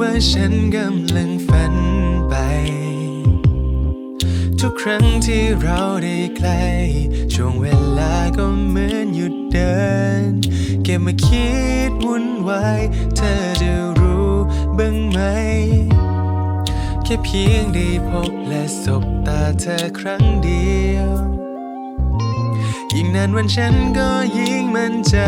ว่าฉันกำลังฝันไป ทุกครั้งที่เราได้ใกล้ ช่วงเวลาก็เหมือนหยุดเดิน เก็บมาคิดวุ่นวายเธอจะรู้บ้างไหม แค่เพียงได้พบและสบตาเธอครั้งเดียว ยิ่งนานวันฉันก็ยิ่ง มั่นใจ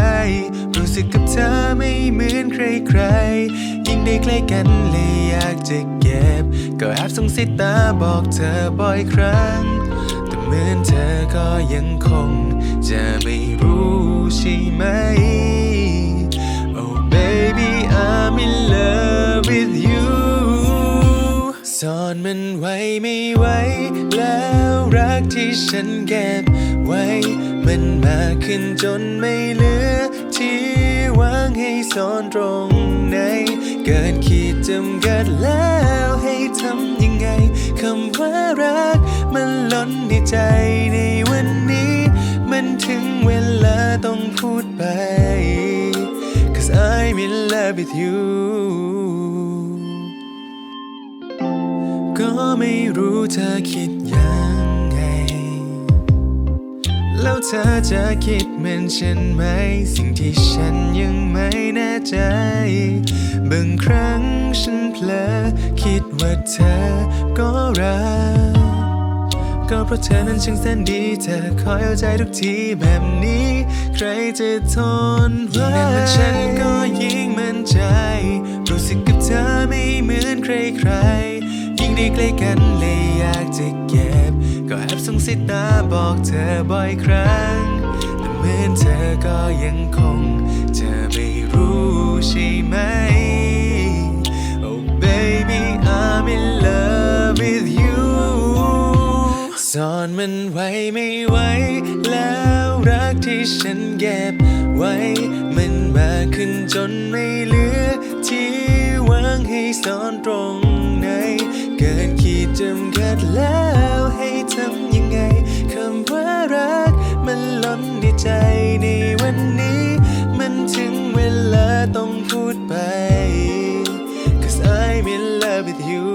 รู้สึกกับเธอไม่เหมือนใครๆยิ่งได้ใกล้กันเลยอยากจะเก็บ ก็แอบส่งสายตาบอกเธอบ่อยครั้ง แต่เหมือนเธอก็ยังคง จะไม่รู้ใช่ไหม Oh baby I'm in love with you ซ่อนมันไว้ไม่ไหวแล้วรักที่ฉันเก็บ ไว้ มันมากขึ้นจนไม่เหลือ ที่วางให้ซ่อนตรงไหน เกินขีดจำกัดแล้วให้ทำยังไงคำว่ารัก มันล้นในใจในวันนี้ มันถึงเวลาต้องพูดไป Cause I'm in love with you ก็ไม่รู้เธอคิด เธอจะคิดเหมือนฉันไหม สิ่งที่ฉันยังไม่แน่ใจ บางครั้งฉันเผลอคิดว่าเธอก็รัก ก็เพราะเธอนั้นช่างแสนดี เธอคอยเอาใจทุกทีแบบนี้ ใครจะทนไหวนานมันฉัน สงสายตาบอกเธอบ่อยครั้งแต่เหมือนเธอก็ยังคงจะไม่รู้ใช่ไหม Oh baby I'm in love with you ซ่อนมันไว้ไม่ไหวแล้วรักที่ฉันเก็บไว้ มันมาขึ้นจนไม่เหลือ ที่วางให้ซ่อนตรงไหน เกินขีดจำกัดแล้ว ในวันนี้ มันถึงเวลาต้องพูดไป Cause I'm in love with you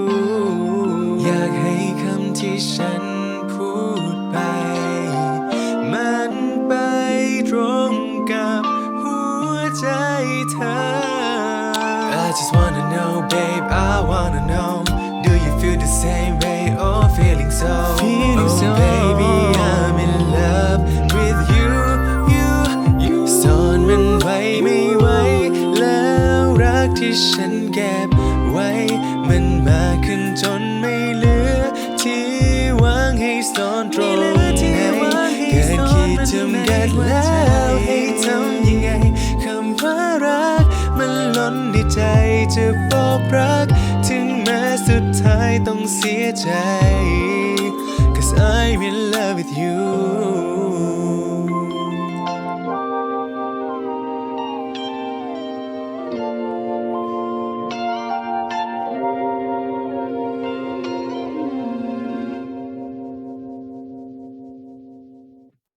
อยากให้คำที่ฉันพูดไป มันไปตรงกับหัวใจเธอ I just wanna know babe I wanna know ที่ฉันเก็บไว้ มันมาขึ้นจนไม่เหลือ ที่วางให้ซ่อนตรงไม่เหลือที่ไหนวางให้เกินซ่อนขีดจำกัดแล้วให้ทำยังไงคำว่ารัก มันล้นในใจจะบอกรัก ถึงแม้สุดท้ายต้องเสียใจ Cause I'm in love with you